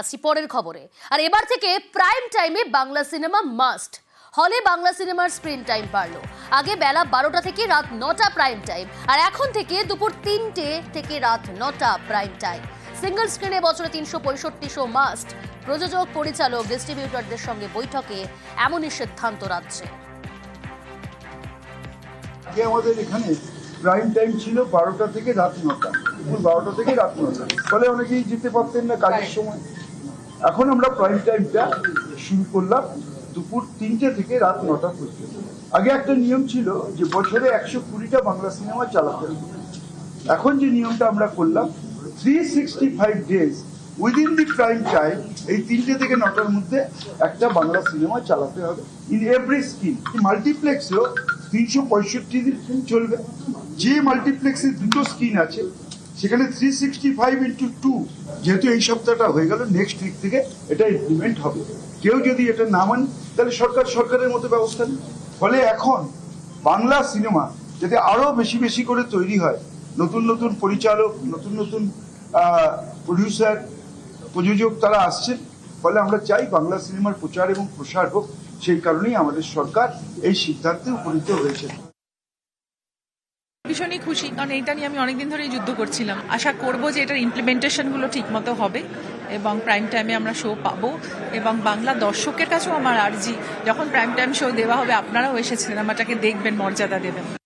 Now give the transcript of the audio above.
আসছি পরের খবরে। আর এবার থেকে প্রাইম টাইমে বাংলা সিনেমা মাস্ট হলে বাংলা সিনেমার স্ক্রিন টাইম বাড়লো। আগে বেলা বারোটা থেকে রাত নটা প্রাইম টাইম আর এখন থেকে দুপুর তিনটে থেকে রাত নটা প্রাইম টাইম সিঙ্গল স্ক্রিনে বছরে তিনশো পঁয়ষট্টি শো মাস্ট প্রযোজক, পরিচালক ডিস্ট্রিবিউটরদের সঙ্গে বৈঠকে এমনই সিদ্ধান্ত রাজ্যে। আগে আমাদের এখানে প্রাইম টাইম ছিল বারোটা থেকে রাত নটা। বারোটা থেকে রাত নটা। ফলে অনেকেই যেতে পারতেন না কাজের সময়। এখন আমরা প্রাইম টাইমটা শুরু করলাম দুপুর তিনটে থেকে রাত নটা পর্যন্ত। আগে একটা নিয়ম ছিল যে বছরে একশো কুড়িটা বাংলা সিনেমা চালাতে এখন যে নিয়মটা আমরা করলাম three sixty five days within the prime time এই তিনটে থেকে নটার মধ্যে একটা বাংলা সিনেমা চালাতে হবে ইন এভরি স্ক্রিন মাল্টিপ্লেক্সেও তিনশো পঁয়ষট্টি দিন চলবে। যে মাল্টিপ্লেক্সে দুটো স্ক্রিন আছে সেখানে three sixty five into two যেহেতু এই সপ্তাহটা হয়ে গেল নেক্সট উইক থেকে এটা ইমপ্লিমেন্ট হবে। কেউ যদি এটা না মানে তাহলে সরকার সরকারের মতো ব্যবস্থা নেই ফলে এখন বাংলা সিনেমা যাতে আরও বেশি বেশি করে তৈরি হয়, নতুন নতুন পরিচালক, নতুন নতুন প্রডিউসার প্রযোজক তারা আসছেন, ফলে আমরা চাই বাংলা সিনেমার প্রচার এবং প্রসার হোক, সেই কারণেই আমাদের সরকার এই সিদ্ধান্তে উপনীত হয়েছে। ভীষণই খুশি, কারণ এটা নিয়ে আমি অনেকদিন ধরেই যুদ্ধ করছিলাম। আশা করব যে এটার ইমপ্লিমেন্টেশনগুলো ঠিকমতো ঠিক মতো হবে এবং প্রাইম টাইমে আমরা শো পাবো। এবং বাংলা দর্শকের কাছেও আমার আর্জি, যখন প্রাইম টাইম শো দেওয়া হবে, আপনারাও এসে সিনেমাটাকে দেখবেন, মর্যাদা দেবেন।